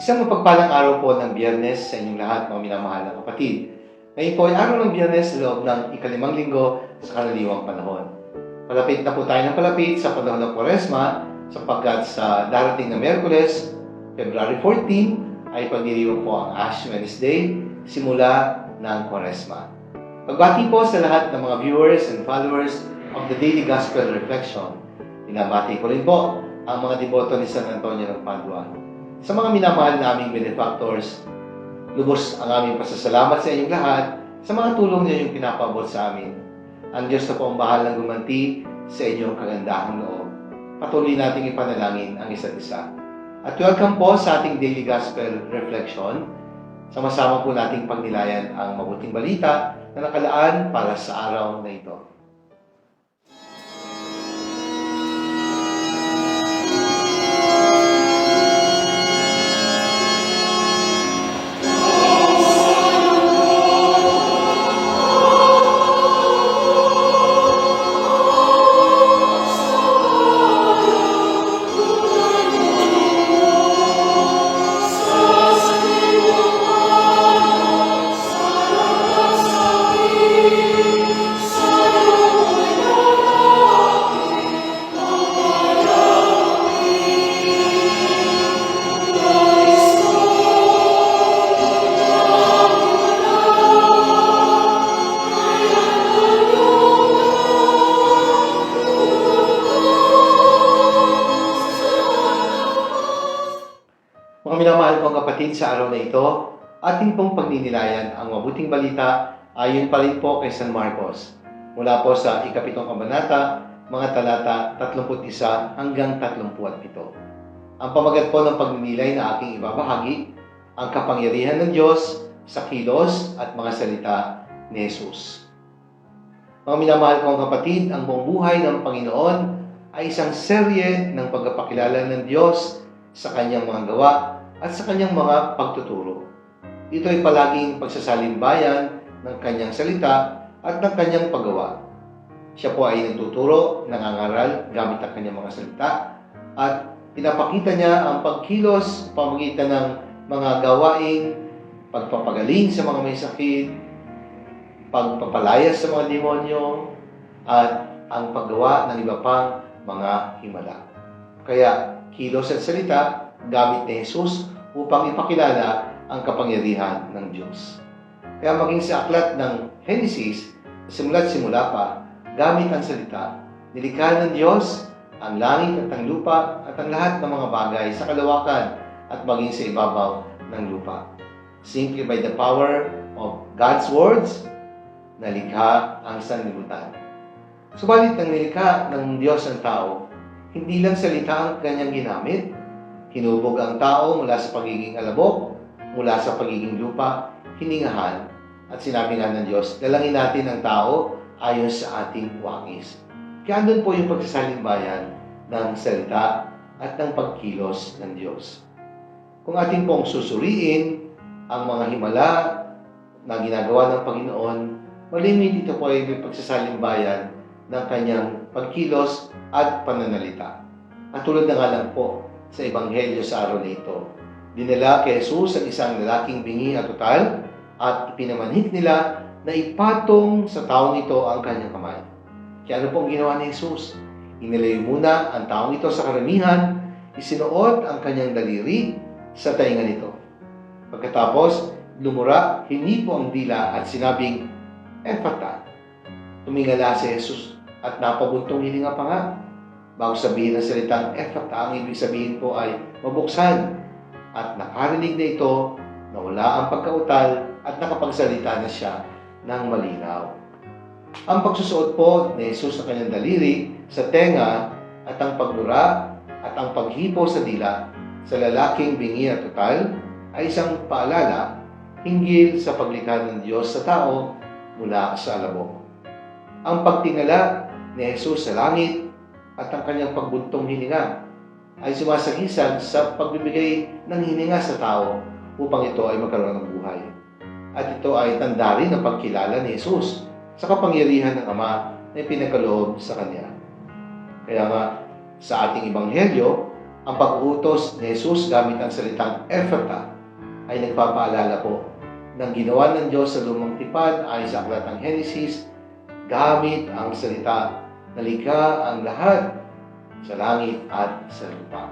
Isang mapagpalang araw po ng biyernes sa inyong lahat, mga minamahal na kapatid. Ngayon po ay araw ng biyernes sa loob ng ikalimang linggo sa karaniwang panahon. Palapit na po tayo ng palapit sa panahon ng Kwaresma sapagkat sa darating na Merkules, February 14, ay pagdiriwang po ang Ash Wednesday, simula ng Kwaresma. Pagbati po sa lahat ng mga viewers and followers of the Daily Gospel Reflection. Pinabati ko rin po ang mga deboto ni San Antonio ng Padua. Sa mga minamahal naming benefactors, lubos ang aming pasasalamat sa inyong lahat sa mga tulong niyo yung pinapabot sa amin. Ang Diyos na po ang bahalang gumanti sa inyong kagandahang loob. Patuloy nating ipanalangin ang isa't isa. At welcome po sa ating Daily Gospel Reflection. Sama-sama po nating pagnilayan ang mabuting balita na nakalaan para sa araw na ito. Mga minamahal kong kapatid sa araw na ito, ating pong pagninilayan ang mabuting balita ayon pa rin po kay San Marcos. Mula po sa ikapitong kabanata, mga talata 31 hanggang 37. Ang pamagat po ng pagninilay na aking ibabahagi, ang kapangyarihan ng Diyos sa kilos at mga salita ni Jesus. Mga minamahal kong kapatid, ang buong buhay ng Panginoon ay isang serye ng pagpapakilala ng Diyos sa kanyang mga gawa at sa kanyang mga pagtuturo. Ito ay palaging pagsasalimbayan ng kanyang salita at ng kanyang paggawa. Siya po ay nagtuturo, nangangaral gamit ang kanyang mga salita at pinapakita niya ang pagkilos pamagitan ng mga gawaing pagpapagaling sa mga may sakit, pagpapalayas sa mga demonyo, at ang paggawa ng iba pang mga himala. Kaya kilos at salita gamit ni Jesus upang ipakilala ang kapangyarihan ng Diyos. Kaya maging sa aklat ng Genesis, simula't simula pa, gamit ang salita, nilikha ng Diyos ang langit at ang lupa at ang lahat ng mga bagay sa kalawakan at maging sa ibabaw ng lupa. Simply by the power of God's words, nalikha ang sanlibutan. Subalit nang nilikha ng Diyos ang tao, hindi lang salita ang kanyang ginamit. Hinubog ang tao mula sa pagiging alabok, mula sa pagiging lupa, hiningahan, at sinabi nga ng Diyos, dalangin natin ang tao ayon sa ating wangis. Kaya andun po yung pagsasalimbayan ng salita at ng pagkilos ng Diyos. Kung ating pong susuriin ang mga himala na ginagawa ng Panginoon, malimit ito po ay may pagsasalimbayan ng kanyang pagkilos at pananalita. At tulad na nga lang po sa Ebanghelyo sa araw na ito, dinala kay Jesus ang isang lalaking bingi at total at ipinamanhik nila na ipatong sa taong ito ang kanyang kamay. Kaya ano pong ginawa ni Jesus? Inilayo muna ang taong ito sa karamihan, isinuot ang kanyang daliri sa tainga nito. Pagkatapos, lumura, hinipo ang dila at sinabing, Ephata. Tumingala si Jesus at napabuntong hininga pa nga. Bago sabihin ng salitang Ephata, ang ibig sabihin po ay mabuksan. At nakarinig na ito na wala ang pagkautal at nakapagsalita na siya ng malinaw. Ang pagsusuot po ni Jesus sa kanyang daliri sa tenga at ang pagdura at ang paghipo sa dila sa lalaking bingi at total ay isang paalala hinggil sa paglikha ng Diyos sa tao mula sa alabok. Ang pagtingala ni Jesus sa langit at ang kanyang pagbuntong hininga ay sumasagisag sa pagbibigay ng hininga sa tao upang ito ay magkaroon ng buhay. At ito ay tanda rin ng pagkilala ni Jesus sa kapangyarihan ng Ama na ipinagkaloob sa Kanya. Kaya nga, sa ating Ebanghelyo, Ang pag-uutos ni Jesus gamit ang salitang Ephata ay nagpapaalala po ng ginawa ng Diyos sa lumang tipan ay sa aklat ng Genesis gamit ang salita na likha ang lahat sa langit at sa lupa.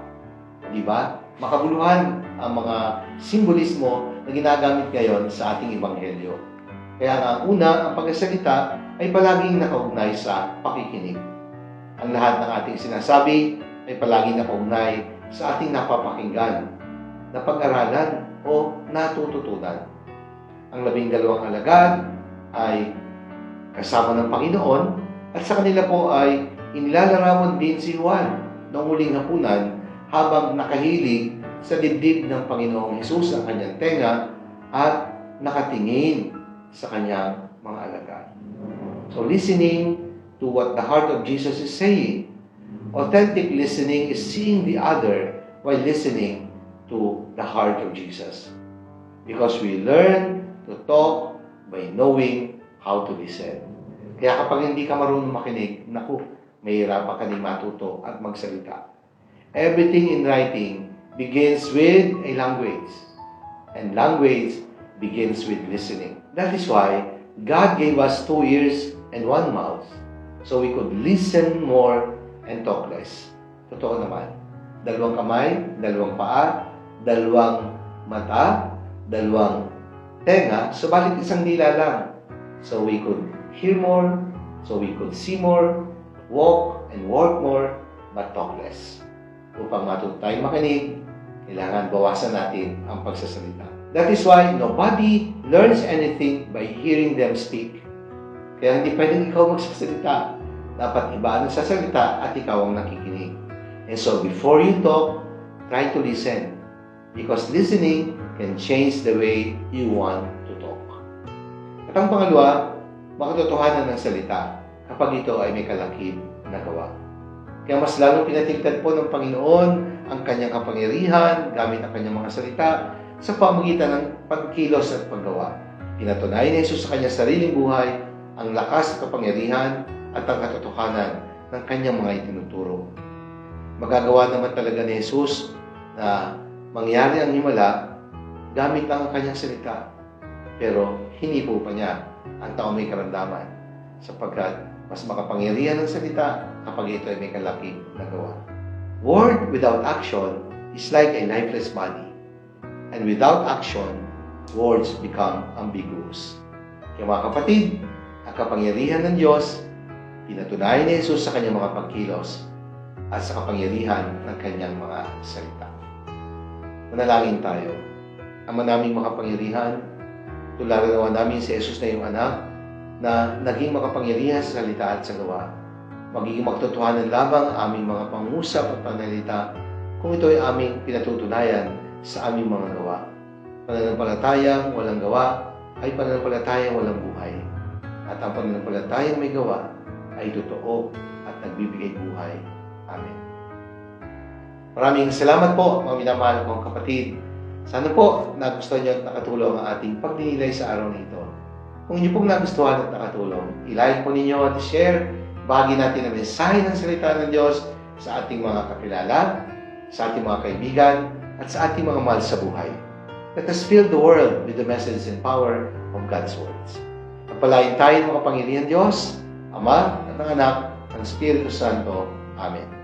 Di ba? Makabuluhan ang mga simbolismo na ginagamit ngayon sa ating ebanghelyo. Kaya nga, una, ang pagkasalita ay palaging nakaugnay sa pakikinig. Ang lahat ng ating sinasabi ay palaging nakaugnay sa ating napapakinggan, napag-aralan o natututunan. Ang labing dalawang alagad ay kasama ng Panginoon at sa kanila po ay inilalarawan din si Juan noong huling hapunan habang nakahilig sa dibdib ng Panginoong Hesus ang kanyang tenga at nakatingin sa kanyang mga alagad. So listening to what the heart of Jesus is saying. Authentic listening is seeing the other while listening to the heart of Jesus. Because we learn to talk by knowing how to listen. Kaya kapag hindi ka marunong makinig, naku, mahirapan ka din matuto at magsalita. Everything in writing begins with a language. And language begins with listening. That is why God gave us two ears and one mouth so we could listen more and talk less. Totoo naman. Dalawang kamay, dalawang paa, dalawang mata, dalawang tenga, subalit isang dila lang. So we could hear more, so we could see more, walk and work more, but talk less. Upang matuto tayong makinig, kailangan bawasan natin ang pagsasalita. That is why nobody learns anything by hearing them speak. Kaya hindi pwedeng ikaw magsasalita. Dapat iba ang nagsasalita at ikaw ang nakikinig. And so before you talk, try to listen. Because listening can change the way you want to talk. At ang pangalawa, makatotohanan ng salita kapag ito ay may kalakip na gawa. Kaya mas lalong pinatigtad po ng Panginoon ang kanyang kapangyarihan gamit ang kanyang mga salita sa pamagitan ng pagkilos at paggawa. Pinatunayan ni Jesus sa kanyang sariling buhay ang lakas at kapangyarihan at ang katotohanan ng kanyang mga itinuturo. Magagawa naman talaga ni Jesus na mangyari ang himala gamit ang kanyang salita. Pero hindi po pa niya ang tao may karamdaman sapagkat mas makapangyarihan ang salita kapag ito ay may kalaki na gawa. Word without action is like a lifeless body. And without action, words become ambiguous. Kaya mga kapatid, ang kapangyarihan ng Diyos, pinatunayan ni Jesus sa kanyang mga pagkilos at sa kapangyarihan ng kanyang mga salita. Manalangin tayo. Ama naming makapangyarihan, tularan naman namin si Jesus na iyong anak na naging makapangyarihan sa salita at sa gawa. Magiging magtotohanan lamang ang aming mga pangusap at panalita kung ito ay aming pinatutunayan sa aming mga gawa. Pananampalatayang walang gawa ay pananampalatayang walang buhay. At ang pananampalatayang may gawa ay totoo at nagbibigay buhay. Amen. Maraming salamat po, mga minamahal kong kapatid. Sana po nagustuhan niyo at nakatulong ang ating pagdinilay sa araw nito. Kung inyo pong nagustuhan at nakatulong, ilike po ninyo at share. Bahagi natin ang mensahe ng salita ng Diyos sa ating mga kakilala, sa ating mga kaibigan, at sa ating mga mahal sa buhay. Let us fill the world with the message and power of God's words. Pagpalain tayo ng makapangyarihan Diyos, Ama at ng Anak, ng Espiritu Santo. Amen.